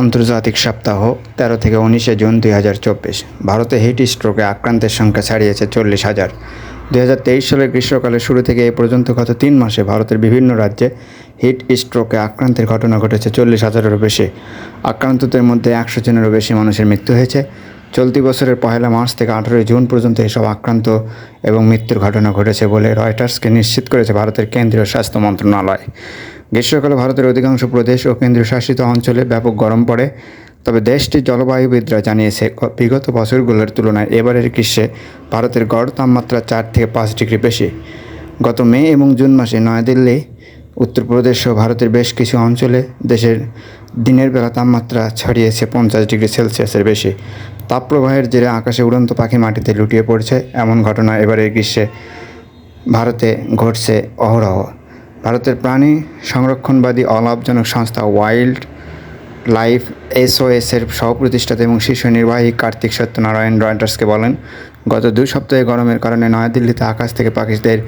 আন্তর্জাতিক সপ্তাহ তেরো থেকে উনিশে জুন দুই হাজার চব্বিশ। ভারতে হিট স্ট্রোকে আক্রান্তের সংখ্যা ছাড়িয়েছে চল্লিশ হাজার। দুই হাজার তেইশ সালের গ্রীষ্মকালের শুরু থেকে এ পর্যন্ত গত তিন মাসে ভারতের বিভিন্ন রাজ্যে হিট স্ট্রোকে আক্রান্তের ঘটনা ঘটেছে চল্লিশ হাজারেরও বেশি। আক্রান্তদের মধ্যে একশো জনেরও বেশি মানুষের মৃত্যু হয়েছে। চলতি বছরের পহেলা মার্চ থেকে আঠেরোই জুন পর্যন্ত এসব আক্রান্ত এবং মৃত্যুর ঘটনা ঘটেছে বলে রয়টার্সকে নিশ্চিত করেছে ভারতের কেন্দ্রীয় স্বাস্থ্য মন্ত্রণালয়। গ্রীষ্মকালে ভারতের অধিকাংশ প্রদেশ ও কেন্দ্রীয় শাসিত অঞ্চলে ব্যাপক গরম পড়ে। তবে দেশটির জলবায়ুবিদরা জানিয়েছে, বিগত বছরগুলোর তুলনায় এবারের গ্রীষ্মে ভারতের গড় তাপমাত্রা চার থেকে পাঁচ ডিগ্রি বেশি। গত মে এবং জুন মাসে নয়াদিল্লি, উত্তরপ্রদেশ সহ ভারতের বেশ কিছু অঞ্চলে দেশের দিনের বেলা তাপমাত্রা ছাড়িয়েছে পঞ্চাশ ডিগ্রি সেলসিয়াসের বেশি। তাপপ্রবাহের জেরে আকাশে উড়ন্ত পাখি মাটিতে লুটিয়ে পড়ছে। এমন ঘটনা এবারের গ্রীষ্মে ভারতে ঘটছে অহরহ। ভারতের প্রাণী সংরক্ষণবাদী অলাভজনক সংস্থা ওয়াইল্ড লাইফ এসওএসের সহপ্রতিষ্ঠাতা এবং শীর্ষ নির্বাহী কার্তিক সত্যনারায়ণ রয়টার্সকে বলেন, গত দুই সপ্তাহে গরমের কারণে নয়াদিল্লিতে আকাশ থেকে পাখিদের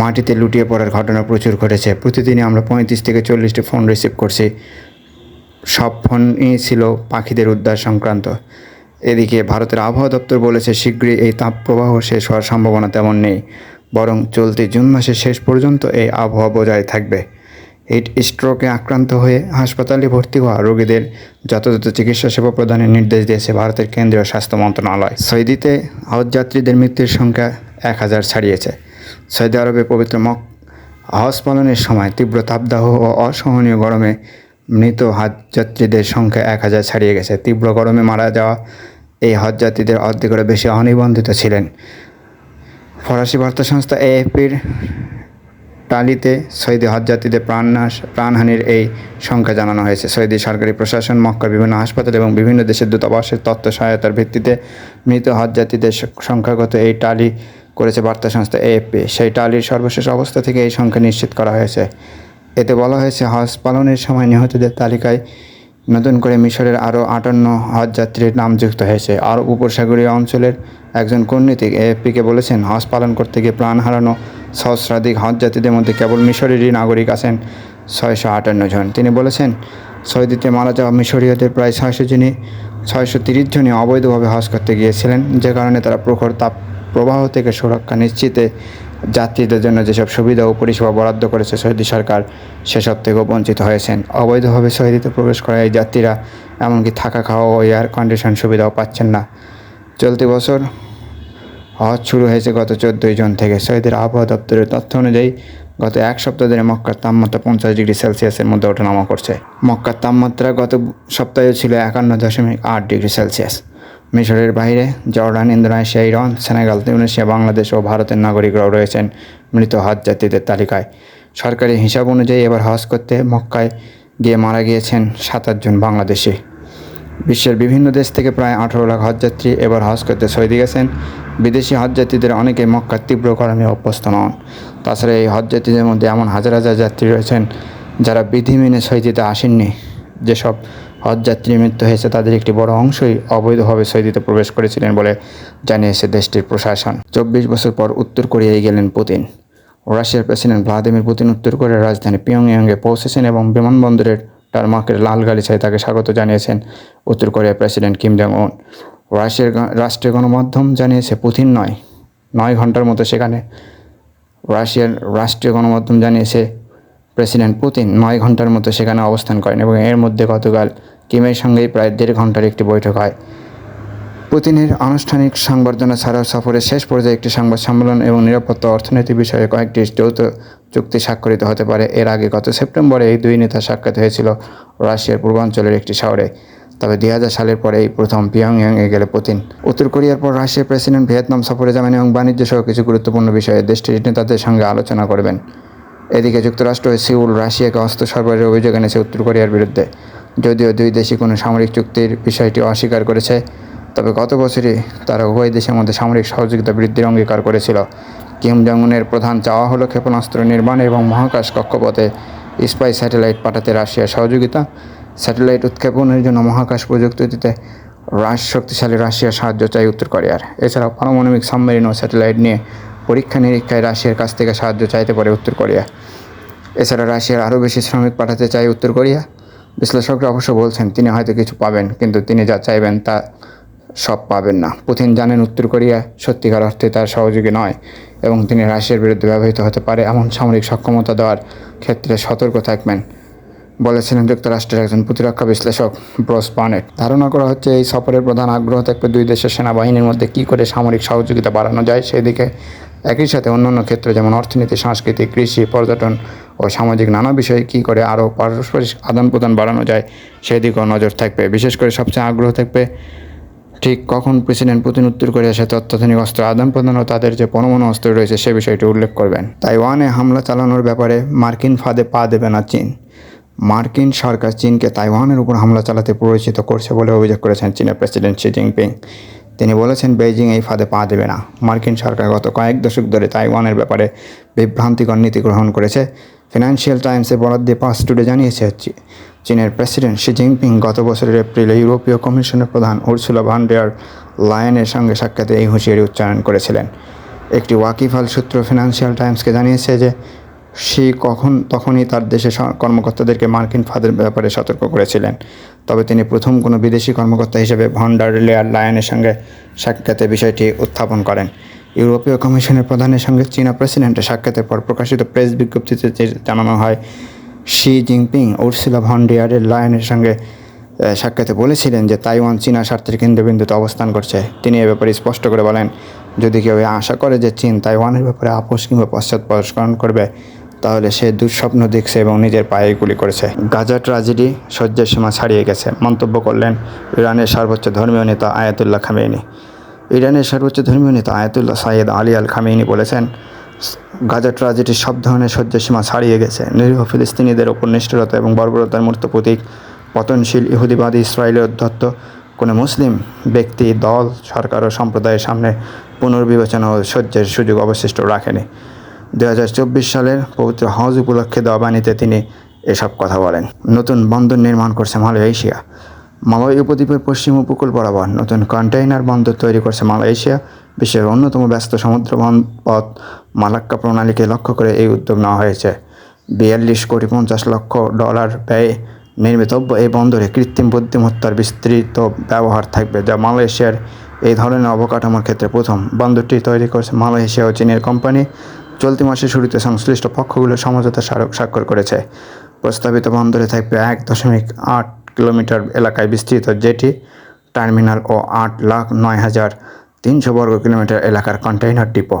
মাটিতে লুটিয়ে পড়ার ঘটনা প্রচুর ঘটেছে। প্রতিদিনই আমরা পঁয়ত্রিশ থেকে চল্লিশটি ফোন রিসিভ করছি। সব ফোনই ছিল পাখিদের উদ্ধার সংক্রান্ত। এদিকে ভারতের আবহাওয়া দপ্তর বলেছে, শীঘ্রই এই তাপপ্রবাহ শেষ হওয়ার সম্ভাবনা তেমন নেই। বরং চলতি জুন মাসের শেষ পর্যন্ত এই আবহাওয়া বজায় থাকবে। হিট স্ট্রোকে আক্রান্ত হয়ে হাসপাতালে ভর্তি হওয়া রোগীদের যথাযথ চিকিৎসা সেবা প্রদানের নির্দেশ দিয়েছে ভারতের কেন্দ্রীয় স্বাস্থ্য মন্ত্রণালয়। সৌদিতে হজযাত্রীদের মৃত্যুর সংখ্যা এক হাজার ছাড়িয়েছে। সৌদি আরবে পবিত্র মক, হজ পালনের সময় তীব্র তাপদাহ ও অসহনীয় গরমে মৃত হজযাত্রীদের সংখ্যা এক হাজার ছাড়িয়ে গেছে। তীব্র গরমে মারা যাওয়া এই হজযাত্রীদের অর্ধেকেরও বেশি অনিবন্ধিত ছিলেন। ফরাসি বার্তা সংস্থা এএফপির টালিতে সৌদি হজযাত্রীদের প্রাণনাশ, প্রাণহানির এই সংখ্যা জানানো হয়েছে। সৌদি সরকারি প্রশাসন মক্কার বিভিন্ন হাসপাতাল এবং বিভিন্ন দেশের দূতাবাসের তথ্য সহায়তার ভিত্তিতে মৃত হজযাত্রীদের সংখ্যাগত এই টালি করেছে বার্তা সংস্থা এএফপি। সেই টালির সর্বশেষ অবস্থা থেকে এই সংখ্যা নিশ্চিত করা হয়েছে। এতে বলা হয়েছে, হজ পালনের সময় নিহতদের তালিকায় নতুন করে মিশরের আরও আটান্ন হজযাত্রীর নাম যুক্ত হয়েছে। আর উপসাগরীয় অঞ্চলের একজন কূটনীতিক এএফপিকে বলেছেন, হজ পালন করতে গিয়ে প্রাণ হারানো সহস্রাধিক হজযাত্রীদের মধ্যে কেবল মিশরেরই নাগরিক আছেন ছয়শো আটান্ন জন। তিনি বলেছেন সৌদিতে মারা যাওয়া মিশরীয়দের প্রায় ছয়শো জনই, ছয়শো তিরিশ জনই অবৈধভাবে হজ করতে গিয়েছিলেন, যে কারণে তারা প্রখর তাপ প্রবাহ থেকে সুরক্ষা নিশ্চিতে যাত্রীদের জন্য যেসব সুবিধা ও পরিষেবা বরাদ্দ করেছে সৌদি সরকার, সেসব থেকেও বঞ্চিত হয়েছেন। অবৈধভাবে সৌদিতে প্রবেশ করা এই যাত্রীরা এমনকি থাকা খাওয়া ও এয়ার কন্ডিশন সুবিধাও পাচ্ছেন না। চলতি বছর হজ শুরু হয়েছে গত চোদ্দোই জুন থেকে। সৌদির আবহাওয়া দপ্তরের তথ্য অনুযায়ী, গত এক সপ্তাহ ধরে মক্কার তাপমাত্রা পঞ্চাশ ডিগ্রি সেলসিয়াসের মধ্যে ওঠানামা করছে। মক্কার তাপমাত্রা গত সপ্তাহে ছিল একান্ন দশমিক আট ডিগ্রি সেলসিয়াস। মিশরের বাইরে, Jordan, Indonesia, Iran, Senegal Indonesia Bangladesh ও ভারতের নাগরিকরাও রয়েছেন মৃত হজ যাত্রীদের তালিকায়। সরকারি হিসাব অনুযায়ী এবার হজ করতে মক্কায় গিয়ে মারা গিয়েছেন সাতাশ জন বাংলাদেশি। বিশ্বের বিভিন্ন দেশ থেকে প্রায় আঠারো লাখ হজযাত্রী এবার হজ করতে সৌদি গেছেন বিদেশি হজযাত্রীদের অনেকে মক্কার তীব্র গরমে অভ্যস্ত নন। তাছাড়া এই হজযাত্রীদের মধ্যে এমন হাজার হাজার যাত্রী রয়েছেন যারা বিধি মেনে সৌদিতে আসেননি। যেসব হজযাত্রী মৃত্যু হয়েছে তাদের একটি বড় অংশই অবৈধভাবে সৌদিতে প্রবেশ করেছিলেন বলে জানিয়েছে দেশটির প্রশাসন। চব্বিশ বছর পর উত্তর কোরিয়ায় গেলেন পুতিন। রাশিয়ার প্রেসিডেন্ট ভ্লাদিমির পুতিন উত্তর কোরিয়ার রাজধানী পিয়ংইয়ংয়ে পৌঁছেছেন এবং বিমানবন্দরের টারমাকের লাল গালিচায় তাকে স্বাগত জানিয়েছেন উত্তর কোরিয়ার প্রেসিডেন্ট কিম জং উন রাশিয়ার রাষ্ট্রীয় গণমাধ্যম জানিয়েছে, পুতিন নয় নয় ঘণ্টার মতো সেখানে। রাশিয়ার রাষ্ট্রীয় গণমাধ্যম জানিয়েছে, প্রেসিডেন্ট পুতিন নয় ঘণ্টার মতো সেখানে অবস্থান করেন এবং এর মধ্যে গতকাল কিমের সঙ্গেই প্রায় দেড় ঘণ্টার একটি বৈঠক হয়। পুতিনের আনুষ্ঠানিক সংবর্ধনা ছাড়াও সফরের শেষ পর্যায়ে একটি সংবাদ সম্মেলন এবং নিরাপত্তা অর্থনীতি বিষয়ে কয়েকটি যৌথ চুক্তি স্বাক্ষরিত হতে পারে। এর আগে গত সেপ্টেম্বরে এই দুই নেতা সাক্ষাৎ হয়েছিল রাশিয়ার পূর্বাঞ্চলের একটি শহরে। তবে দুই হাজার সালের পরে এই প্রথম পিয়ংইয়ংয়ে গেলে পুতিন। উত্তর কোরিয়ার পর রাশিয়ার প্রেসিডেন্ট ভিয়েতনাম সফরে যাবেন এবং বাণিজ্য সহ কিছু গুরুত্বপূর্ণ বিষয়ে দেশটির নেতাদের সঙ্গে আলোচনা করবেন। এদিকে যুক্তরাষ্ট্র সিউল রাশিয়াকে অস্ত্র সরবরাহের অভিযোগ এনেছে উত্তর কোরিয়ার বিরুদ্ধে। যদিও দুই দেশই কোনো সামরিক চুক্তির বিষয়টি অস্বীকার করেছে, তবে গত বছরই তারা উভয় দেশের মধ্যে সামরিক সহযোগিতা বৃদ্ধির অঙ্গীকার করেছিল। কিম জংউনের প্রধান চাওয়া হলো ক্ষেপণাস্ত্র নির্মাণ এবং মহাকাশ কক্ষপথে স্পাই স্যাটেলাইট পাঠাতে রাশিয়ার সহযোগিতা। স্যাটেলাইট উৎক্ষেপণের জন্য মহাকাশ প্রযুক্তিতে রাশ শক্তিশালী রাশিয়ার সাহায্য চাই উত্তর কোরিয়ার। এছাড়াও পারমাণবিক সাবমেরিন ও স্যাটেলাইট নিয়ে পরীক্ষা নিরীক্ষায় রাশিয়ার কাছ থেকে সাহায্য চাইতে পারে উত্তর কোরিয়া। এছাড়া রাশিয়ার আরও বেশি শ্রমিক পাঠাতে চায় উত্তর কোরিয়া। বিশ্লেষকরা অবশ্য বলছেন, তিনি হয়তো কিছু পাবেন, কিন্তু তিনি যা চাইবেন তা সব পাবেন না। পুতিন জানেন, উত্তর কোরিয়া সত্যিকার অর্থে তার সহযোগী নয় এবং তিনি রাশিয়ার বিরুদ্ধে ব্যবহৃত হতে পারে এমন সামরিক সক্ষমতা দেওয়ার ক্ষেত্রে সতর্ক থাকবেন। বলেছিলেন যুক্তরাষ্ট্রের একজন প্রতিরক্ষা বিশ্লেষক ব্রস পানেট ধারণা করা হচ্ছে এই সফরের প্রধান আগ্রহ থাকবে দুই দেশের সেনাবাহিনীর মধ্যে কী করে সামরিক সহযোগিতা বাড়ানো যায়, সেদিকে একই সাথে অন্যান্য ক্ষেত্রে যেমন অর্থনীতি সংস্কৃতি কৃষি, পর্যটন ও সামাজিক নানা বিষয়ে কী করে আরও পারস্পরিক আদান প্রদান বাড়ানো যায়, সেদিকেও নজর থাকবে। বিশেষ করে সবচেয়ে আগ্রহ থাকবে ঠিক কখন প্রেসিডেন্ট পুতিন উত্তর কোরিয়া সাথে অত্যাধুনিক অস্ত্র আদান প্রদান ও তাদের যে পরমাণু অস্ত্র রয়েছে সে বিষয়টি উল্লেখ করবেন। তাইওয়ানে হামলা চালানোর ব্যাপারে মার্কিন ফাঁদে পা দেবে না চীন। মার্কিন সরকার চীনকে তাইওয়ানের উপর হামলা চালাতে প্ররোচিত করছে বলে অভিযোগ করেছেন চীনের প্রেসিডেন্ট শি জিনপিং। তিনি বলেছেন, বেইজিং এই ফাঁদে পা দেবে না। মার্কিন সরকার গত কয়েক দশক ধরে তাইওয়ানের ব্যাপারে বিভ্রান্তিকর নীতি গ্রহণ করেছে। ফিনান্সিয়াল টাইমসে বরাদ দিয়ে পাস টুডে জানিয়েছে চী- চীনের প্রেসিডেন্ট শি জিনপিং গত বছরের এপ্রিলে ইউরোপীয় কমিশনের প্রধান উর্সুলা ভান্ডেয়ার লায়নের সঙ্গে সাক্ষাতে এই হুঁশিয়ারি উচ্চারণ করেছিলেন। একটি ওয়াকিফাল সূত্র ফিনান্সিয়াল টাইমসকে জানিয়েছে যে সে কখন, তখনই তার দেশের কর্মকর্তাদেরকে মার্কিন ফাঁদের ব্যাপারে সতর্ক করেছিলেন। তবে তিনি প্রথম কোনো বিদেশি কর্মকর্তা হিসেবে ভন্ডার লেয়ার লায়নের সঙ্গে সাক্ষাতে বিষয়টি উত্থাপন করেন। ইউরোপীয় কমিশনের প্রধানের সঙ্গে চীনা প্রেসিডেন্টের সাক্ষাতের পর প্রকাশিত প্রেস বিজ্ঞপ্তিতে জানানো হয়, শি জিনপিং উর্সিলা ভন্ডিয়ারের লায়নের সঙ্গে সাক্ষাতে বলেছিলেন যে তাইওয়ান চীনা স্বার্থের কেন্দ্রবিন্দুতে অবস্থান করছে। তিনি এ ব্যাপারে স্পষ্ট করে বলেন, যদি কেউ আশা করে যে চীন তাইওয়ানের ব্যাপারে আপোষ কিংবা পশ্চাৎপদস্করণ করবে তাহলে সে দুঃস্বপ্ন দেখছে এবং নিজের পায়ে গুলি করেছে। গাজা ট্রাজেডি সহ্যের সীমা ছাড়িয়ে গেছে। মন্তব্য করলেন, ইরানের সর্বোচ্চ ধর্মীয় নেতা আয়াতুল্লাহ খামেইনি। ইরানের সর্বোচ্চ ধর্মীয় নেতা Ayatollah Sayyid Ali al Khamenei বলেছেন, গাজা ট্রাজেডির সব ধরনের সহ্যের সীমা ছাড়িয়ে গেছে। নিরীহ ফিলিস্তিনিদের ওপর নিষ্ঠুরতা এবং বর্বরতার মূর্ত প্রতীক, পতনশীল ইহুদিবাদী ইসরায়েলের অধ্যত্ত কোনো মুসলিম ব্যক্তি, দল, সরকার ও সম্প্রদায়ের সামনে পুনর্বিবেচনা ও সহ্যের সুযোগ অবশিষ্ট রাখেনি। দু হাজার চব্বিশ সালের পবিত্র হজ উপলক্ষে দেওয়া বাণীতে তিনি এসব কথা বলেন। নতুন বন্দর নির্মাণ করছে মালয়েশিয়া। মালয় উপদ্বীপের পশ্চিম উপকূল বরাবর নতুন কন্টেইনার বন্দর তৈরি করছে মালয়েশিয়া। বিশ্বের অন্যতম ব্যস্ত সমুদ্র পথ মালাক্কা প্রণালীকে লক্ষ্য করে এই উদ্যোগ নেওয়া হয়েছে। বিয়াল্লিশ কোটি পঞ্চাশ লক্ষ ডলার ব্যয়ে নির্মিতব্য এই বন্দরে কৃত্রিম বুদ্ধিমত্তার বিস্তৃত ব্যবহার থাকবে, যা মালয়েশিয়ার এই ধরনের অবকাঠামোর ক্ষেত্রে প্রথম বন্দরটি তৈরি করছে মালয়েশিয়া ও চীনের কোম্পানি। চলতি মাসের শুরুতে সংশ্লিষ্ট পক্ষগুলো সমঝোতা স্মারক স্বাক্ষর করেছে। প্রস্তাবিত বন্দরে থাকবে এক দশমিক আট কিলোমিটার এলাকায় বিস্তৃত জেটি, টার্মিনাল ও আট লাখ নয় হাজার তিনশো বর্গ কিলোমিটার এলাকার কন্টেইনার ডিপো।